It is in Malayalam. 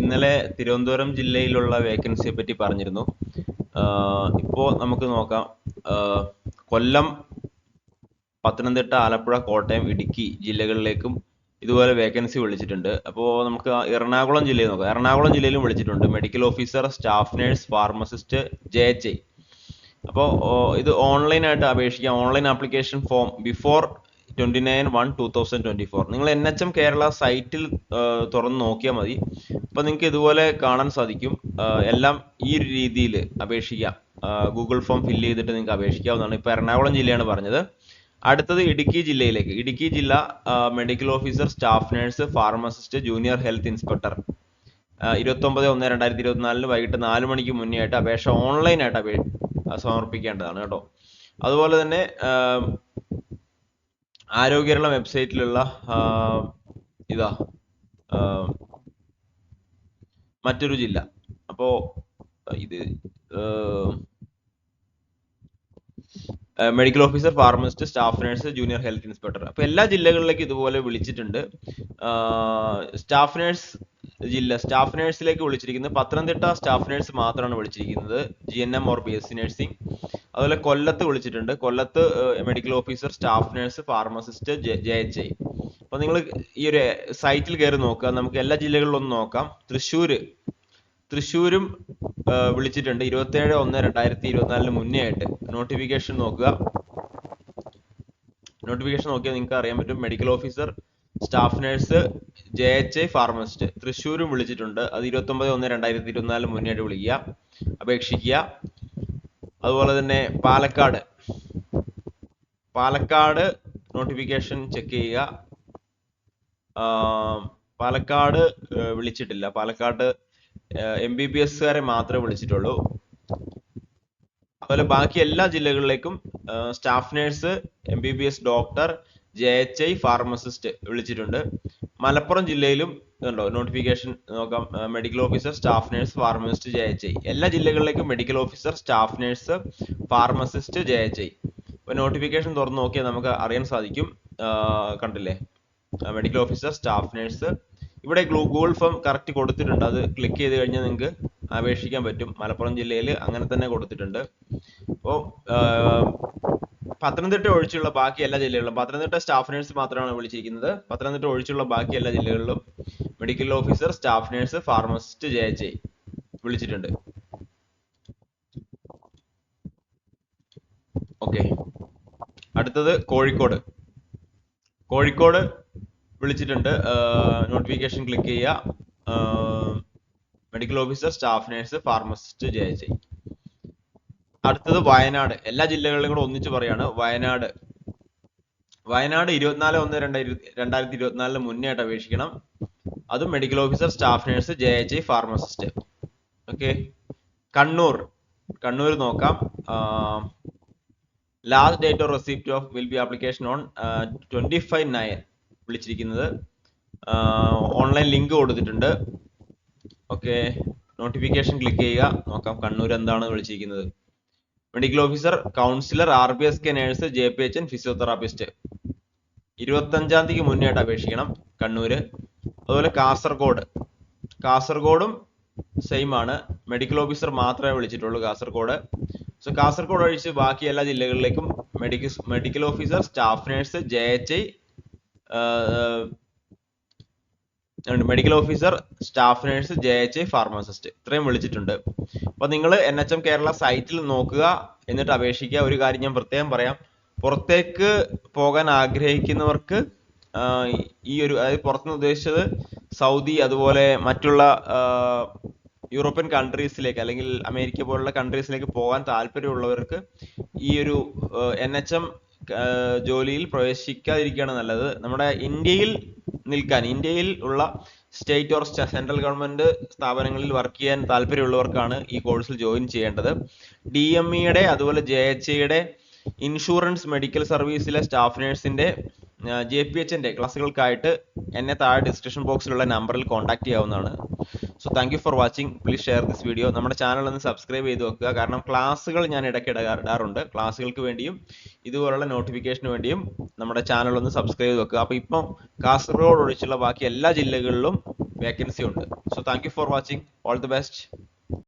ഇന്നലെ തിരുവനന്തപുരം ജില്ലയിലുള്ള വേക്കൻസിയെ പറ്റി പറഞ്ഞിരുന്നു. ഇപ്പോൾ നമുക്ക് നോക്കാം. കൊല്ലം പത്തനംതിട്ട ആലപ്പുഴ കോട്ടയം ഇടുക്കി ജില്ലകളിലേക്കും ഇതുപോലെ വേക്കൻസി വിളിച്ചിട്ടുണ്ട്. അപ്പോൾ നമുക്ക് എറണാകുളം ജില്ലയിൽ നോക്കാം. എറണാകുളം ജില്ലയിലും വിളിച്ചിട്ടുണ്ട്. Medical officer staff nurse pharmacist J H I അപ്പോൾ ഇത് ഓൺലൈനായിട്ട് അപേക്ഷിക്കാം. Online application form before twenty nine one two thousand twenty four നിങ്ങൾ എൻ എച്ച് എം കേരള സൈറ്റിൽ തുറന്ന് നോക്കിയാൽ മതി. അപ്പോൾ നിങ്ങൾക്ക് ഇതുപോലെ കാണാൻ സാധിക്കും. എല്ലാം ഈ ഒരു രീതിയിൽ അപേക്ഷിക്കാം ഗൂഗിൾ ഫോം ഫില്ല് ചെയ്തിട്ട് നിങ്ങൾക്ക് അപേക്ഷിക്കാവുന്നതാണ്. ഇപ്പോൾ എറണാകുളം ജില്ലയാണ് പറഞ്ഞത്. അടുത്തത് ഇടുക്കി ജില്ലയിലേക്ക്. ഇടുക്കി ജില്ല medical officer staff nurse pharmacist junior health inspector ഇരുപത്തൊമ്പത് ഒന്ന് രണ്ടായിരത്തി ഇരുപത്തിനാലിന് വൈകിട്ട് നാല് മണിക്ക് മുന്നേ ആയിട്ട് അപേക്ഷ ഓൺലൈൻ ആയിട്ട് അപേ സമർപ്പിക്കേണ്ടതാണ് കേട്ടോ. അതുപോലെ തന്നെ ആരോഗ്യകേരള വെബ്സൈറ്റിലുള്ള ഇതാ മറ്റൊരു ജില്ല. അപ്പോ ഇത് medical officer pharmacist staff nurse junior health inspector അപ്പൊ എല്ലാ ജില്ലകളിലേക്കും ഇതുപോലെ വിളിച്ചിട്ടുണ്ട്. സ്റ്റാഫ് നഴ്സ് ജില്ല. സ്റ്റാഫ് നഴ്സിലേക്ക് വിളിച്ചിരിക്കുന്നത് പത്തനംതിട്ട സ്റ്റാഫ് നഴ്സ് മാത്രമാണ് വിളിച്ചിരിക്കുന്നത്. G N M or B S C nursing. അതുപോലെ കൊല്ലത്ത് വിളിച്ചിട്ടുണ്ട്. കൊല്ലത്ത് medical officer staff nurse pharmacist J H I. അപ്പൊ നിങ്ങൾ ഈ ഒരു സൈറ്റിൽ കയറി നോക്കുക. നമുക്ക് എല്ലാ ജില്ലകളിലും ഒന്ന് നോക്കാം. തൃശ്ശൂർ തൃശ്ശൂരും വിളിച്ചിട്ടുണ്ട്. ഇരുപത്തേഴ് ഒന്ന് രണ്ടായിരത്തി ഇരുപത്തിനാലിന് മുന്നേ ആയിട്ട് നോട്ടിഫിക്കേഷൻ നോക്കുക. നോട്ടിഫിക്കേഷൻ നോക്കിയാൽ നിങ്ങൾക്ക് അറിയാൻ പറ്റും. Medical officer staff nurse J H I pharmacist. തൃശ്ശൂരും വിളിച്ചിട്ടുണ്ട്. അത് ഇരുപത്തൊമ്പത് ഒന്ന് രണ്ടായിരത്തി ഇരുപത്തിനാല് മുന്നേ ആയിട്ട് വിളിക്കുക. അപേക്ഷിക്കുക. അതുപോലെ തന്നെ പാലക്കാട്. പാലക്കാട് നോട്ടിഫിക്കേഷൻ ചെക്ക് ചെയ്യുക. പാലക്കാട് വിളിച്ചിട്ടില്ല. പാലക്കാട് എം ബി ബി എസ്സുകാരെ മാത്രമേ വിളിച്ചിട്ടുള്ളൂ. അതുപോലെ ബാക്കി എല്ലാ ജില്ലകളിലേക്കും staff nurse M B B S doctor J H I pharmacist വിളിച്ചിട്ടുണ്ട്. മലപ്പുറം ജില്ലയിലും ഇതുണ്ടോ നോട്ടിഫിക്കേഷൻ നോക്കാം. Medical officer staff nurse pharmacist J H I. എല്ലാ ജില്ലകളിലേക്കും medical officer staff nurse pharmacist J H I. ഇപ്പൊ നോട്ടിഫിക്കേഷൻ തുറന്ന് നോക്കിയാൽ നമുക്ക് അറിയാൻ സാധിക്കും. കണ്ടില്ലേ? മെഡിക്കൽ ഓഫീസർ സ്റ്റാഫ് നഴ്സ് ഇവിടെ ഗൂഗിൾ ഫോം കറക്റ്റ് കൊടുത്തിട്ടുണ്ട്. അത് ക്ലിക്ക് ചെയ്ത് കഴിഞ്ഞാൽ നിങ്ങൾക്ക് അപേക്ഷിക്കാൻ പറ്റും. മലപ്പുറം ജില്ലയിൽ അങ്ങനെ തന്നെ കൊടുത്തിട്ടുണ്ട്. അപ്പോൾ പത്തനംതിട്ട ഒഴിച്ചുള്ള ബാക്കി എല്ലാ ജില്ലകളിലും പത്തനംതിട്ട സ്റ്റാഫ് നഴ്സ് മാത്രമാണ് വിളിച്ചിരിക്കുന്നത്. പത്തനംതിട്ട ഒഴിച്ചുള്ള ബാക്കി എല്ലാ ജില്ലകളിലും medical officer staff nurse pharmacist J H വിളിച്ചിട്ടുണ്ട്. ഓക്കെ അടുത്തത് കോഴിക്കോട്. കോഴിക്കോട് വിളിച്ചിട്ടുണ്ട്. നോട്ടിഫിക്കേഷൻ ക്ലിക്ക് ചെയ്യുക. Medical officer staff nurse pharmacist J H അടുത്തത് വയനാട്. എല്ലാ ജില്ലകളിലും കൂടെ ഒന്നിച്ച് പറയാണ് വയനാട്. വയനാട് ഇരുപത്തിനാല് ഒന്ന് രണ്ടായിരത്തി രണ്ടായിരത്തി ഇരുപത്തിനാലിന് മുന്നേ ആയിട്ട് അപേക്ഷിക്കണം. അതും medical officer staff nurse J H I pharmacist okay Kannur. Kannur നോക്കാം. Last date of receipt of will be application on twenty five nine വിളിച്ചിരിക്കുന്നത്. ഓൺലൈൻ ലിങ്ക് കൊടുത്തിട്ടുണ്ട്. ഓക്കെ നോട്ടിഫിക്കേഷൻ ക്ലിക്ക് ചെയ്യുക. നോക്കാം കണ്ണൂർ എന്താണ് വിളിച്ചിരിക്കുന്നത്. Medical officer counsellor R B S K nurse J P H N physiotherapist ഇരുപത്തഞ്ചാം തീയതിക്ക് മുന്നേയായിട്ട് അപേക്ഷിക്കണം കണ്ണൂര്. അതുപോലെ കാസർഗോഡ്. കാസർഗോഡും സെയിം ആണ്. മെഡിക്കൽ ഓഫീസർ മാത്രമേ വിളിച്ചിട്ടുള്ളൂ കാസർഗോഡ്. സോ കാസർഗോഡ് ഒഴിച്ച് ബാക്കി എല്ലാ ജില്ലകളിലേക്കും medical medical officer staff nurse J H I medical officer staff nurse J H I pharmacist ഇത്രയും വിളിച്ചിട്ടുണ്ട്. അപ്പൊ നിങ്ങൾ എൻ എച്ച് എം കേരള സൈറ്റിൽ നോക്കുക എന്നിട്ട് അപേക്ഷിക്കുക. ഒരു കാര്യം ഞാൻ പ്രത്യേകം പറയാം. പുറത്തേക്ക് പോകാൻ ആഗ്രഹിക്കുന്നവർക്ക് ഈ ഒരു അതായത് പുറത്തുനിന്ന് ഉദ്ദേശിച്ചത് സൗദി അതുപോലെ മറ്റുള്ള യൂറോപ്യൻ കൺട്രീസിലേക്ക് അല്ലെങ്കിൽ അമേരിക്ക പോലുള്ള കൺട്രീസിലേക്ക് പോകാൻ താല്പര്യമുള്ളവർക്ക് ഈ ഒരു എൻ എച്ച് എം ജോലിയിൽ പ്രവേശിക്കാതിരിക്കുകയാണ് നല്ലത്. നമ്മുടെ ഇന്ത്യയിൽ നിൽക്കാൻ. ഇന്ത്യയിൽ ഉള്ള സ്റ്റേറ്റ് ഓർ സെൻട്രൽ ഗവൺമെന്റ് സ്ഥാപനങ്ങളിൽ വർക്ക് ചെയ്യാൻ താല്പര്യമുള്ളവർക്കാണ് ഈ കോഴ്സിൽ ജോയിൻ ചെയ്യേണ്ടത്. ഡി എം ഇയുടെ അതുപോലെ ജെ എച്ച് ഇയുടെ ഇൻഷുറൻസ് മെഡിക്കൽ സർവീസിലെ സ്റ്റാഫ് നഴ്സിന്റെ ജെ പി എച്ചിന്റെ ക്ലാസ്സുകൾക്കായിട്ട് എന്നെ താഴെ ഡിസ്ക്രിപ്ഷൻ ബോക്സിലുള്ള നമ്പറിൽ കോൺടാക്ട് ചെയ്യാവുന്നതാണ്. So thank you for watching please share this video നമ്മുടെ ചാനൽ ഒന്ന് സബ്സ്ക്രൈബ് ചെയ്ത് വെക്കുക. കാരണം ക്ലാസ്സുകൾ ഞാൻ ഇടയ്ക്ക് ഇടാ- ഇടാറുണ്ട് ക്ലാസ്സുകൾക്ക് വേണ്ടിയും ഇതുപോലുള്ള നോട്ടിഫിക്കേഷന് വേണ്ടിയും നമ്മുടെ ചാനൽ ഒന്ന് സബ്സ്ക്രൈബ് ചെയ്ത് വെക്കുക. അപ്പോൾ ഇപ്പം കാസർഗോഡ് ഒഴിച്ചുള്ള ബാക്കി എല്ലാ ജില്ലകളിലും വേക്കൻസി ഉണ്ട്. So thank you for watching all the best